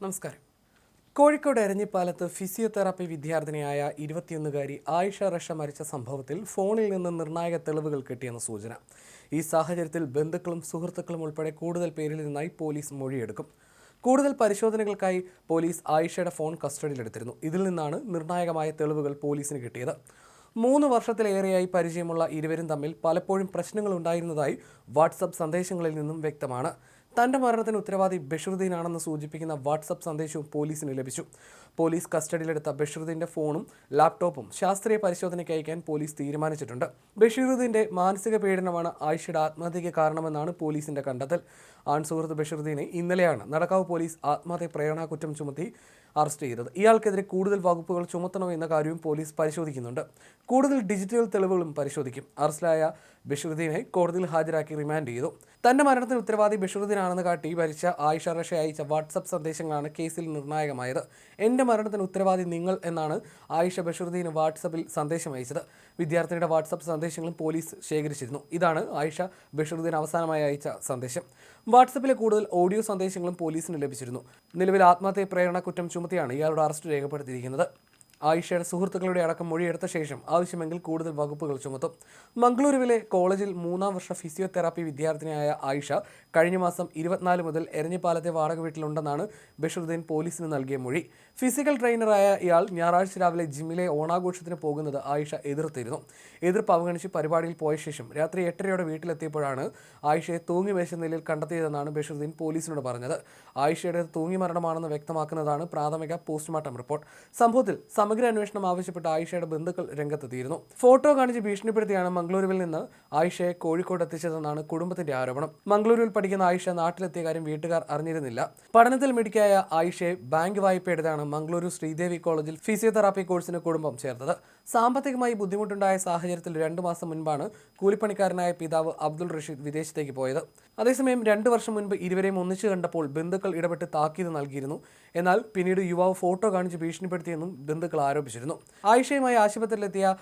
നമസ്കാരം. കോഴിക്കോട് എരഞ്ഞിപ്പാലത്ത് ഫിസിയോതെറാപ്പി വിദ്യാർത്ഥിനിയായ ഇരുപത്തിയൊന്നുകാരി ആയിഷ റഷ മരിച്ച സംഭവത്തിൽ ഫോണിൽ നിന്ന് നിർണായക തെളിവുകൾ കിട്ടിയെന്ന സൂചന. ഈ സാഹചര്യത്തിൽ ബന്ധുക്കളും സുഹൃത്തുക്കളും ഉൾപ്പെടെ കൂടുതൽ പേരിൽ നിന്നായി പോലീസ് മൊഴിയെടുക്കും. കൂടുതൽ പരിശോധനകൾക്കായി പോലീസ് ആയിഷയുടെ ഫോൺ കസ്റ്റഡിയിലെടുത്തിരുന്നു. ഇതിൽ നിന്നാണ് നിർണായകമായ തെളിവുകൾ പോലീസിന് കിട്ടിയത്. മൂന്ന് വർഷത്തിലേറെയായി പരിചയമുള്ള ഇരുവരും തമ്മിൽ പലപ്പോഴും പ്രശ്നങ്ങൾ ഉണ്ടായിരുന്നതായി വാട്സപ്പ് സന്ദേശങ്ങളിൽ നിന്നും വ്യക്തമാണ്. തന്റെ മരണത്തിന് ഉത്തരവാദി ബഷീറുദ്ദീനാണെന്ന് സൂചിപ്പിക്കുന്ന വാട്സപ്പ് സന്ദേശവും പോലീസിന് ലഭിച്ചു. പോലീസ് കസ്റ്റഡിയിലെടുത്ത ബഷീറുദ്ദീന്റെ ഫോണും ലാപ്ടോപ്പും ശാസ്ത്രീയ പരിശോധനയ്ക്ക് അയക്കാൻ പോലീസ് തീരുമാനിച്ചിട്ടുണ്ട്. ബഷീറുദ്ദീന്റെ മാനസിക പീഡനമാണ് ആയിഷയുടെ ആത്മഹത്യയ്ക്ക് കാരണമെന്നാണ് പോലീസിന്റെ കണ്ടെത്തൽ. ആൺസുഹൃത്ത് ബഷീറുദ്ദീനെ ഇന്നലെയാണ് നടക്കാവ് പോലീസ് ആത്മഹത്യ പ്രേരണാ കുറ്റം ചുമത്തി അറസ്റ്റ് ചെയ്തത്. ഇയാൾക്കെതിരെ കൂടുതൽ വകുപ്പുകൾ ചുമത്തണോ എന്ന കാര്യവും പോലീസ് പരിശോധിക്കുന്നുണ്ട്. കൂടുതൽ ഡിജിറ്റൽ തെളിവുകളും പരിശോധിക്കും. അറസ്റ്റിലായ ബഷീറുദ്ദീനെ കോടതിയിൽ ഹാജരാക്കി റിമാൻഡ് ചെയ്തു. തന്റെ മരണത്തിന് ഉത്തരവാദി ബഷീറുദ്ദീനാണെന്ന് കാട്ടി ഭരിച്ച ആയിഷ റഷ അയച്ച വാട്സപ്പ് സന്ദേശങ്ങളാണ് കേസിൽ നിർണായകമായത്. എന്റെ മരണത്തിന് ഉത്തരവാദി നിങ്ങൾ എന്നാണ് ആയിഷ ബഷീറുദ്ദീന് വാട്സപ്പിൽ സന്ദേശം അയച്ചത്. വിദ്യാർത്ഥിനിയുടെ വാട്സപ്പ് സന്ദേശങ്ങളും പോലീസ് ശേഖരിച്ചിരുന്നു. ഇതാണ് ആയിഷ ബഷീറുദ്ദീൻ അവസാനമായി അയച്ച സന്ദേശം. വാട്സപ്പിലെ കൂടുതൽ ഓഡിയോ സന്ദേശങ്ങളും പോലീസിന് ലഭിച്ചിരുന്നു. നിലവിൽ ആത്മഹത്യ പ്രേരണ കുറ്റം ചുമത്തിയാണ് ഇയാളുടെ അറസ്റ്റ് രേഖപ്പെടുത്തിയിരിക്കുന്നത്. ആയിഷയുടെ സുഹൃത്തുക്കളുടെ അടക്കം മൊഴിയെടുത്ത ശേഷം ആവശ്യമെങ്കിൽ കൂടുതൽ വകുപ്പുകൾ ചുമത്തും. മംഗളൂരുവിലെ കോളേജിൽ മൂന്നാം വർഷ ഫിസിയോതെറാപ്പി വിദ്യാർത്ഥിനിയായ ആയിഷ കഴിഞ്ഞ മാസം ഇരുപത്തിനാല് മുതൽ എരഞ്ഞിപ്പാലത്തെ വാടക വീട്ടിലുണ്ടെന്നാണ് ബഷറുദ്ദീൻ പോലീസിന് നൽകിയ മൊഴി. ഫിസിക്കൽ ട്രെയിനറായ ഇയാൾ ഞായറാഴ്ച രാവിലെ ജിമ്മിലെ ഓണാഘോഷത്തിന് പോകുന്നത് ആയിഷ എതിർത്തിരുന്നു. എതിർപ്പ് അവഗണിച്ച് പരിപാടിയിൽ പോയ ശേഷം രാത്രി എട്ടരയോടെ വീട്ടിലെത്തിയപ്പോഴാണ് ആയിഷയെ തൂങ്ങി മരിച്ച നിലയിൽ കണ്ടെത്തിയതെന്നാണ് ബഷറുദ്ദീൻ പോലീസിനോട് പറഞ്ഞത്. ആയിഷയുടെ തൂങ്ങി മരണമാണെന്ന് വ്യക്തമാക്കുന്നതാണ് പ്രാഥമിക പോസ്റ്റ്മോർട്ടം റിപ്പോർട്ട്. സംഭവത്തിൽ സമഗ്ര അന്വേഷണം ആവശ്യപ്പെട്ട് ആയിഷയുടെ ബന്ധുക്കൾ രംഗത്തെത്തിയിരുന്നു. ഫോട്ടോ കാണിച്ച് ഭീഷണിപ്പെടുത്തിയാണ് മംഗളൂരുവിൽ നിന്ന് ആയിഷയെ കോഴിക്കോട് എത്തിച്ചതെന്നാണ് കുടുംബത്തിന്റെ ആരോപണം. മംഗളൂരുവിൽ പഠിക്കുന്ന ആയിഷ നാട്ടിലെത്തിയ കാര്യം വീട്ടുകാർ അറിഞ്ഞിരുന്നില്ല. പഠനത്തിൽ മിടുക്കിയായ ആയിഷയെ ബാങ്ക് വായ്പ എടുത്താണ് മംഗളൂരു ശ്രീദേവി കോളേജിൽ ഫിസിയോതെറാപ്പി കോഴ്സിന് കുടുംബം ചേർത്തത് സാമ്പത്തികമായി ബുദ്ധിമുട്ടുണ്ടായ സാഹചര്യത്തിൽ രണ്ടു മാസം മുൻപാണ് കൂലിപ്പണിക്കാരനായ പിതാവ് അബ്ദുൾ റഷീദ് വിദേശത്തേക്ക് പോയത്. അതേസമയം രണ്ടു വർഷം മുൻപ് ഇരുവരെയും ഒന്നിച്ചു കണ്ടപ്പോൾ ബന്ധുക്കൾ ഇടപെട്ട് താക്കീത് നൽകിയിരുന്നു. എന്നാൽ പിന്നീട് യുവാവ് ഫോട്ടോ കാണിച്ച് ഭീഷണിപ്പെടുത്തിയെന്നും ബന്ധുക്കൾ ആരോപിച്ചിരുന്നു. ആയിഷയുമായി ആശുപത്രിയിലെത്തിയ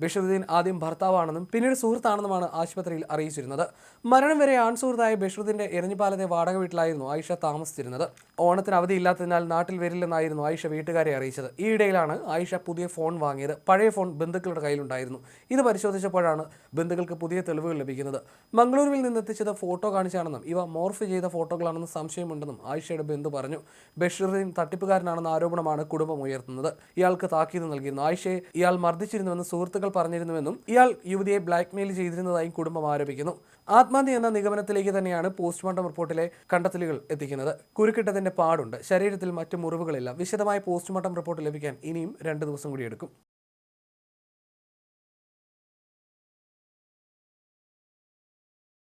ബഷീറുദ്ദീൻ ആദ്യം ഭർത്താവാണെന്നും പിന്നീട് സുഹൃത്താണെന്നുമാണ് ആശുപത്രിയിൽ അറിയിച്ചിരുന്നത്. മരണം വരെ ആൺ സുഹൃത്തായ ബഷീറുദ്ദീന്റെ എരഞ്ഞിപ്പാലത്തെ വാടക വീട്ടിലായിരുന്നു ആയിഷ താമസിച്ചിരുന്നത്. ഓണത്തിന് അവധിയില്ലാത്തതിനാൽ നാട്ടിൽ വരില്ലെന്നായിരുന്നു ആയിഷ വീട്ടുകാരെ അറിയിച്ചത്. ഈയിടയിലാണ് ആയിഷ പുതിയ ഫോൺ വാങ്ങിയത്. പഴയ ഫോൺ ബന്ധുക്കളുടെ കയ്യിലുണ്ടായിരുന്നു. ഇത് പരിശോധിച്ചപ്പോഴാണ് ബന്ധുക്കൾക്ക് പുതിയ തെളിവുകൾ ലഭിക്കുന്നത്. മംഗളൂരുവിൽ നിന്നെത്തിച്ചത് ഫോട്ടോ കാണിച്ചാണെന്നും ഇവ മോർഫ് ചെയ്ത ഫോട്ടോകളാണെന്ന് സംശയമുണ്ടെന്നും ആയിഷയുടെ ബന്ധു പറഞ്ഞു. ബഷീറുദ്ദീൻ തട്ടിപ്പുകാരനാണെന്ന ആരോപണമാണ് കുടുംബം ഉയർത്തുന്നത്. ഇയാൾക്ക് താക്കീത് നൽകിയിരുന്നു. ആയിഷയെ ഇയാൾ മർദ്ദിച്ചിരുന്നുവെന്ന് സുഹൃത്തുക്കൾ പറഞ്ഞിരുന്നുവെന്നും ഇയാൾ യുവതിയെ ബ്ലാക്ക്മെയിൽ ചെയ്തിരുന്നതായും കുടുംബം ആരോപിക്കുന്നു. ആത്മഹത്യ എന്ന നിഗമനത്തിലേക്ക് തന്നെയാണ് പോസ്റ്റ്മോർട്ടം റിപ്പോർട്ടിലെ കണ്ടെത്തലുകൾ എത്തിക്കുന്നത്. കുരുക്കിട്ടതിന്റെ പാടുണ്ട്. ശരീരത്തിൽ മറ്റു മുറിവുകളില്ല. വിശദമായ പോസ്റ്റ്മോർട്ടം റിപ്പോർട്ട് ലഭിക്കാൻ ഇനിയും രണ്ട് ദിവസം കൂടി എടുക്കും.